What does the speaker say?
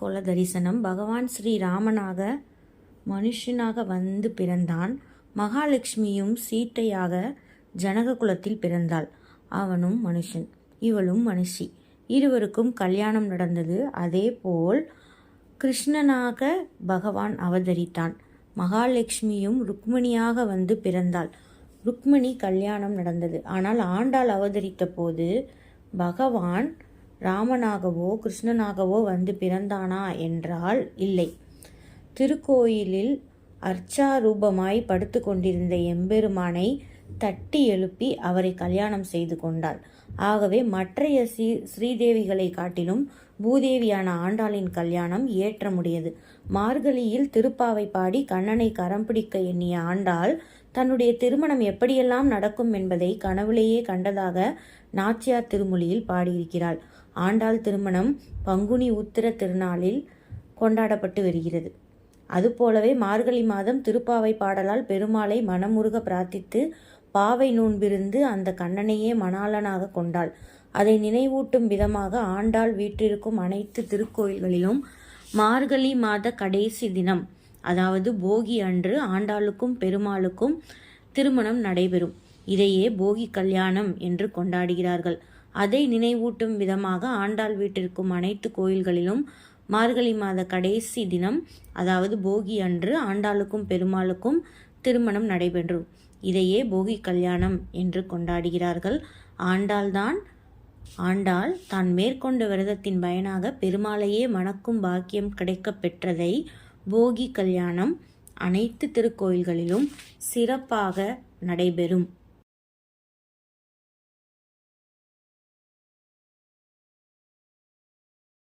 கோல தரிசனம். பகவான் ஸ்ரீ ராமனாக மனுஷனாக வந்து பிறந்தான். மகாலட்சுமியும் சீத்தையாக ஜனக குலத்தில் பிறந்தாள். அவனும் மனுஷன் இவளும் மனுஷி. இருவருக்கும் கல்யாணம் நடந்தது. அதேபோல் கிருஷ்ணனாக பகவான் அவதரித்தான். மகாலட்சுமியும் ருக்மிணியாக வந்து பிறந்தாள். ருக்மிணி கல்யாணம் நடந்தது. ஆனால் ஆண்டாள் அவதரித்த போது பகவான் ராமனாகவோ கிருஷ்ணனாகவோ வந்து பிறந்தானா என்றால் இல்லை. திருக்கோயிலில் அர்ச்சாரூபமாய் படுத்து கொண்டிருந்த எம்பெருமானை தட்டி எழுப்பி அவரை கல்யாணம் செய்து கொண்டாள். ஆகவே மற்றைய ஸ்ரீ ஸ்ரீதேவிகளை காட்டிலும் பூதேவியான ஆண்டாளின் கல்யாணம் ஏற்றமுடையது. மார்கழியில் திருப்பாவை பாடி கண்ணனை கரம் பிடிக்க எண்ணிய ஆண்டாள் தன்னுடைய திருமணம் எப்படியெல்லாம் நடக்கும் என்பதை கனவுலேயே கண்டதாக நாச்சியார் திருமொழியில் பாடியிருக்கிறாள். ஆண்டாள் திருமணம் பங்குனி உத்திர திருநாளில் கொண்டாடப்பட்டு வருகிறது. அதுபோலவே மார்கழி மாதம் திருப்பாவை பாடலால் பெருமாளை மனமுருக பிரார்த்தித்து பாவை நோன்பிருந்து அந்த கண்ணனையே மணாளனாக கொண்டாள். அதை நினைவூட்டும் விதமாக ஆண்டாள் வீற்றிருக்கும் அனைத்து திருக்கோயில்களிலும் மார்கழி மாத கடைசி தினம் அதாவது போகி அன்று ஆண்டாளுக்கும் பெருமாளுக்கும் திருமணம் நடைபெறும். இதையே போகி கல்யாணம் என்று கொண்டாடுகிறார்கள். அதை நினைவூட்டும் விதமாக ஆண்டாள் வீட்டிற்கும் அனைத்து கோயில்களிலும் மார்கழி மாத கடைசி தினம் அதாவது போகி அன்று ஆண்டாளுக்கும் பெருமாளுக்கும் திருமணம் நடைபெறும் இதையே போகி கல்யாணம் என்று கொண்டாடுகிறார்கள். ஆண்டாள்தான் ஆண்டாள் தான் மேற்கொண்ட விரதத்தின் பயனாக பெருமாளையே மணக்கும் பாக்கியம் கிடைக்கப் பெற்றதை போகி கல்யாணம் அனைத்து திருக்கோயில்களிலும் சிறப்பாக நடைபெறும்.